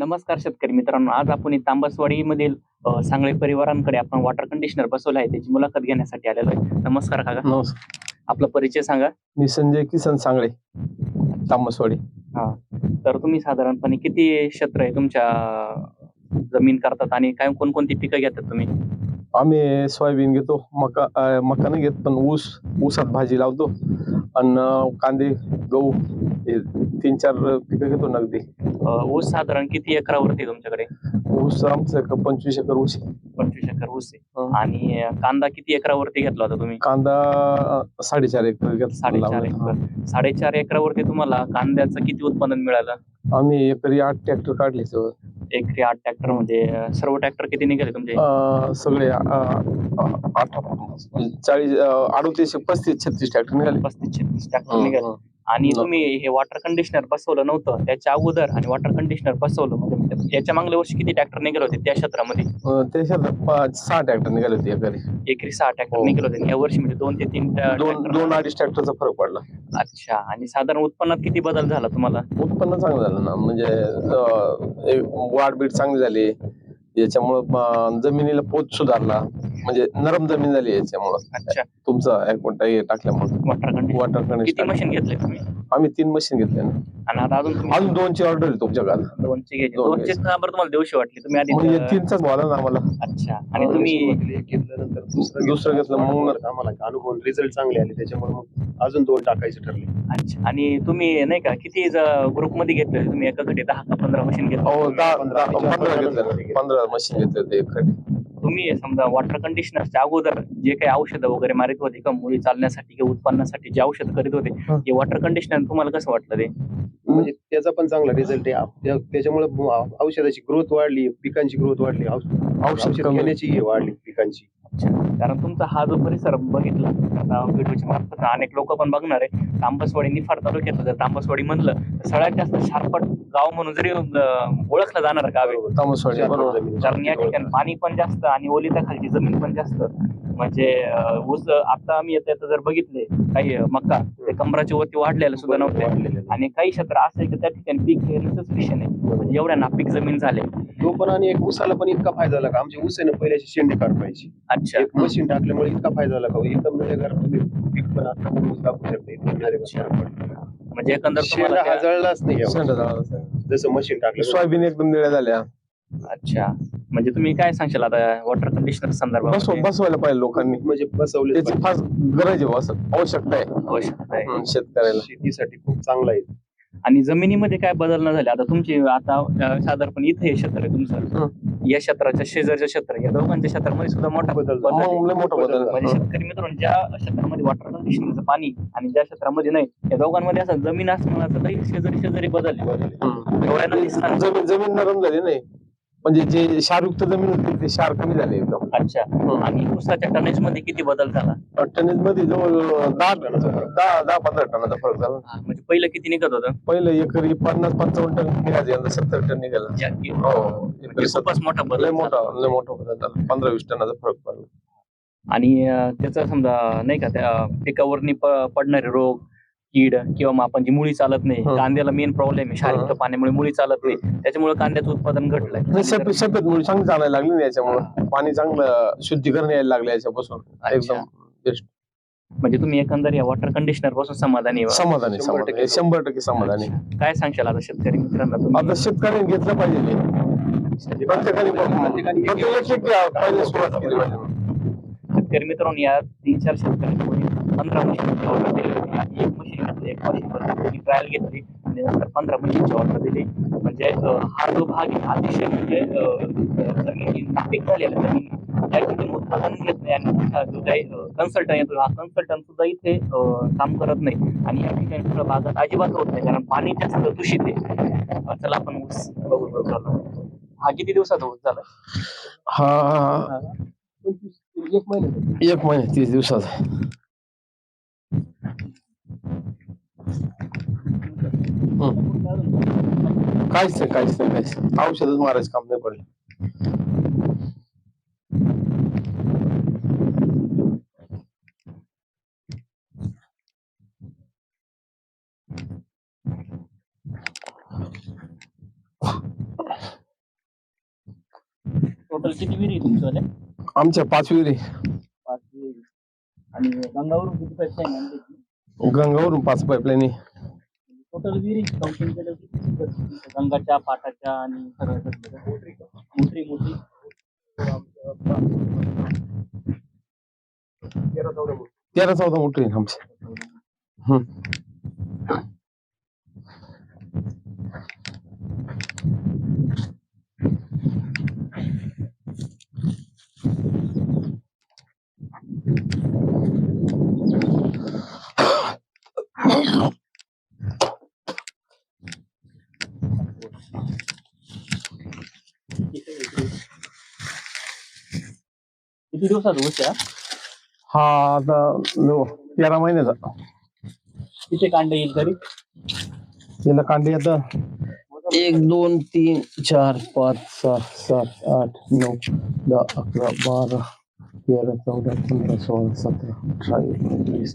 नमस्कार शेतकरी मित्रांनो आज आपण तांबसवाडी मधील सांगळे परिवारांकडे आपण वॉटर कंडिशनर बसवलं आहे. त्याची मुलाखत घेण्यासाठी आलेलो आहे. नमस्कार काका. नमस्कार. आपला परिचय सांगा. मी संजय किसन सांगळे तामसवाडी तर तुम्ही साधारणपणे किती क्षेत्र आहे तुमच्या जमीन करतात आणि काय कोणकोणती पिकं घेतात तुम्ही? आम्ही सोयाबीन घेतो मका मका नाही घेत पण ऊस ऊसात भाजी लावतो आणि कांदे गहू हे तीन चार पिकं घेतो नगदी अं, ऊस साधारण किती एकरावरती आहे तुमच्याकडे ऊस आमचं एक पंचवीस एकर ऊस आहे. पंचवीस एकर ऊस आहे हं. आणि अं, कांदा किती एकरावरती घेतला होता तुम्ही कांदा अं, साडेचार एकर घेतला साडेचार लावला. एकर साडेचार एकरावरती तुम्हाला कांद्याचं किती उत्पादन मिळालं आम्ही एकरी आठ ट्रॅक्टर काढले सगळं. एकरी आठ ट्रॅक्टर म्हणजे अं, सर्व ट्रॅक्टर किती निघाले तुमचे अं, सगळे अं, अं, आठ चाळीस अं, अडतीस पस्तीस छत्तीस ट्रॅक्टर निघाले पस्तीस छत्तीस ट्रॅक्टर निघाले. आणि. तुम्ही हे वॉटर कंडिशनर बसवलं नव्हतं त्याच्या अगोदर आणि वॉटर कंडिशनर बसवलं म्हणजे याच्या मागल्या वर्षी किती ट्रॅक्टर निघाले होते? त्या क्षेत्रामध्ये? अं, पाच सहा ट्रॅक्टर निघाले होते एकरी एकरी सहा ट्रॅक्टर हो. निघाले होते. आणि या वर्षी म्हणजे दोन ते तीन ट्रॅ- दोन tractor. दोन अडीच ट्रॅक्टरचा फरक पडला. अच्छा. आणि साधारण उत्पन्नात किती बदल झाला तुम्हाला? उत्पन्न चांगलं झालं ना. म्हणजे अं, एक वाढ बीड चांगली झाली. याच्यामुळं अं, जमिनीला पोत सुधारला. म्हणजे नरम जमीन झाली याच्यामुळं. अच्छा. तुमचा हे टाकल्यामुळे वॉटर कंडिशनर वॉटर किती कंडिशन मशीन घेतले तुम्ही? आम्ही तीन मशीन घेतले ना. आणि आता अजून तुम्ही अजून दोनची ऑर्डर आहे तुमच्याकडे दोनचे घ्यायचे. दोन दोनचे का बरं तुम्हाला देऊशी वाटली. तुम्ही आधी म्हणजे अं, तीनचाच बोला ना आम्हाला. अच्छा. आणि तुम्ही घेतल्यानंतर दुसरं दुसरं घेतलं. मग मग आम्हाला अनुभव रिझल्ट चांगले आले? त्याच्यामुळे मग अजून दोन टाकायचे ठरले. अच्छा. आणि तुम्ही नाही का किती ग्रुपमध्ये घेतले तुम्ही? एका घडी दहा का पंधरा मशीन घेतले हो दहा पंधरा- दहा- पंधरा घेतले. पंधरा मशीन घेतले होते एककडे तुम्ही समजा वॉटर कंडिशनरच्या अगोदर जे काही औषधं वगैरे मारित होते का मुली चालण्यासाठी किंवा उत्पन्नासाठी जे औषध करीत होते हं. ते वॉटर कंडिशनर तुम्हाला कसं वाटलं ते? म्हणजे त्याचा पण चांगला रिझल्ट आहे. त्या- त्याच्यामुळे औषधाची ग्रोथ वाढली पिकांची ग्रोथ वाढली औषध घेण्याची हे वाढली पिकांची. कारण तुमचा हा जो परिसर बघितला आता व्हिडिओच्या मार्फत अनेक लोक पण बघणार आहे. तांबसवाडी निफाड तालुक्यात जर तांबसवाडी म्हणलं तर सगळ्यात जास्त शारपट गाव म्हणून जरी ओळखलं जाणार गाव आहे. जमीन. कारण या ठिकाणी पाणी पण जास्त आणि ओलिता खालची जमीन पण जास्त. म्हणजे ऊस आता आम्ही येते जर बघितले काही अं, मका ते कमराच्या वरती वाढलेलं सुद्धा नव्हते. आणि काही क्षेत्र असं आहे की त्या ठिकाणी पीक घेण्याचंच विषय नाही. म्हणजे एवढ्या नापीक जमीन झाले. तो पण आणि एक ऊसाला पण इतका फायदा झाला का? आमची ऊस आहे ना पहिल्याची शेंडी काढवायची अच्छा. एक मशीन टाकल्यामुळे इतका फायदा झाला का? एकदम नळेगार तुम्ही पीक पण आता ऊस टाकू शकता. म्हणजे एकंदर शेंडा तुम्हाला हा त्या- जळलाच नाही. जसं मशीन टाकलं सोयाबीन एकदम निळ्या झाल्या. अच्छा. म्हणजे तुम्ही काय सांगशाल आता वॉटर कंडिशनर बसव संदर्भात बसवायला पाहिजे लोकांनी. म्हणजे बसवले त्याची फार गरज आहे असं. आवश्यकता आहे. आवश्यकता आहे. हम्म, शेतकऱ्याला. शेतीसाठी खूप चांगला आहे. आणि जमिनीमध्ये काय बदल न झाले आता तुमची आता अं, साधारणपणे इथे हे क्षेत्र आहे तुमचं. या क्षेत्राच्या शेजारच्या क्षेत्र या दोघांच्या क्षेत्रामध्ये सुद्धा मोठा बदल बदल आहे. मग लय मोठा बदल. म्हणजे शेतकरी मित्रांनो ज्या क्षेत्रामध्ये वॉटर कंडिशनरचं पाणी आणि ज्या क्षेत्रामध्ये नाही या दोघांमध्ये असं जमीन असं काही शेजारी शेजारी बदल आहे. हम्म. डोळ्यांना दिसणार नाही. जमीन जमीन नरम झाली नाही. म्हणजे जे क्षारयुक्त जमीन होती ते क्षार कमी झाले एकदम. अच्छा. आणि ऊसाच्या टनेजमध्ये किती बदल झाला? टनेजमध्ये जवळ दहा दहा दहा पंधरा टनाचा फरक झाला. म्हणजे पहिलं किती निघत होतं? पहिलं एकरी पन्नास पंचावन्न टन निघायचं यंदा सत्तर टन निघाला. हो म्हणजे एकरी खूपच मोठा बदल. मोठा लय मोठा बदल झाला. पंधरा वीस टनाचा फरक पडला. आणि त्याचा समजा नाही का त्या पिकावरनी पडणारे रोग कीड किंवा मग आपण जी मुळी चालत नाही हं. कांद्याला मेन प्रॉब्लेम आहे. शारीरिक हं. पाण्यामुळे मुळी चालत नाही. त्याच्यामुळे कांद्याचं उत्पादन घटलंय. सफेद सफेद मुळे चांगली चालायला लागली ना याच्यामुळं. पाणी चांगलं शुद्धीकरण यायला लागलं याच्यापासून. एकदम बेस्ट. म्हणजे तुम्ही एकंदर या वॉटर कंडिशनरपासून समाधानी व्हा. समाधानी शंभर समाधानी. टक्के. शंभर टक्के समाधानी. अच्छा. काय सांगशाल आता शेतकरी मित्रांना तुम्ही? आता शेतकऱ्यांनी घेतलं पाहिजे हे. प्रत्येकाने प्रत्येकाने एक- प्रत्येक एक एक पहिले सुरुवात केली पाहिजे. शेतकरी मित्रांनो या तीन चार शेतकऱ्यांनी पंधरा मशीनची ऑर्डर दिली होती आणि एक मशीन घेतली एक मशीन. ट्रायल घेतली आणि नंतर पंधरा मशीनची ऑर्डर दिली. म्हणजे हा जो भाग आहे अतिशय म्हणजे जमिनी नापीक झालेला जमिनी त्या ठिकाणी उत्पादन घेत नाही आणि जो काही कन्सल्टंट येतो हा कन्सल्टंट सुद्धा इथे काम करत नाही. आणि या ठिकाणी सगळं भागात अजिबात होत नाही कारण पाणी जास्त दूषित आहे. चला आपण ऊस बघू हा किती दिवसाचा ऊस झाला? हा. एक महिना. एक महिने तीस दिवसात काहीच नाही काहीच नाही काहीच नाही. औषधच मारायचं काम नाही पडलं. टोटल किती विहिरी तुमच्यावाल्या आमच्या पाच विहिरी. पाच विहिरी. आणि गंगावरून किती पैसे आहे गंगावरून पाच पाईपलाईनी टोटल विहिरी काउंटिंग केलं की किती बसतील? गंगाच्या पाटाच्या आणि सगळ्या मोठी मोठी तेरा चौदा मोठी आमची. किती दिवसात हा आता तेरा महिन्याचा किती कांडे येईल तरी कांदे आता एक दोन तीन, चार, पाच सहा सात, आठ नऊ दहा अकरा बारा तेरा चौदा पंधरा सोळा सतरा अठरा एकोणीस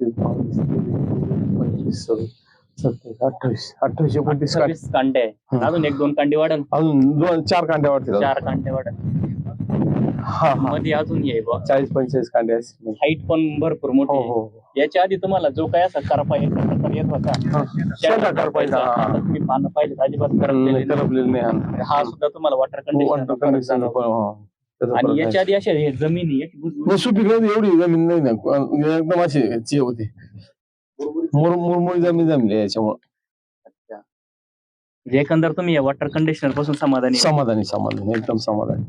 एकवीस बावीस तेवीस पंचवीस सव्वीस सत्तावीस अठ्ठावीस अठ्ठावीस एकोणतीस कांदे सव्वीस कांडे आहे हं. अजून एक दोन कांडे वाढेल अजून दोन चार कांड्या वाटतील अजून. चार कांडे वाढेल हा हा मध्ये अजून ये बा चाळीस पंचेचाळीस कांडे असतील हाईट पण भरपूर मोठी हो आहे. हो हो. याच्या आधी तुम्हाला जो काय असा करपा येत होता हा. शेंगा करपायचा हा, आता हा. तुम्ही पानं पाहिजे अजिबात करपलेले नाही. करपलेलं नाही हा. हा सुद्धा तुम्हाला वॉटर कंडिशन हा. फरक आणि. याच्या आधी अशा हे जमिनी याची भुसभुशीत नाही, सुपीक एवढी जमीन नाही ना. एकदम अशी ची होती. मुर मुरमुरी जमीन जमली याच्यामुळे. म्हणजे एकंदर तुम्ही या वॉटर कंडिशनरपासून समाधानी आहे. समाधानी समाधानी. एकदम समाधानी.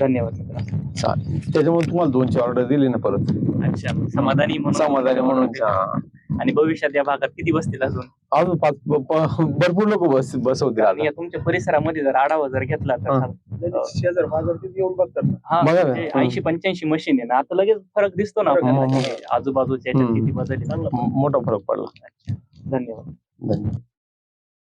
धन्यवाद. मित्रा. चालेल. त्याच्यामुळे तुम्हाला दोनची ऑर्डर दिली ना परत. अच्छा. समाधानी म्हणून. समाधानी म्हणून हा. आणि भविष्यात या भागात किती बसतील अजून अजून पाच प- प- भरपूर लोक बस बसवतील आणि आता या तुमच्या परिसरामध्ये जर आढावा जर घेतला तर हा. शेजार बाजार तिथे येऊन बघतात ना. हा बघा ना. म्हणजे हं. ऐंशी पंच्याऐंशी मशीन आहे ना आता लगेच फरक दिसतो ना आपल्याला आहे. की आजूबाजूच्या हं. किती बदल आहे. म- मोठा फरक पडला धन्यवाद धन्यवाद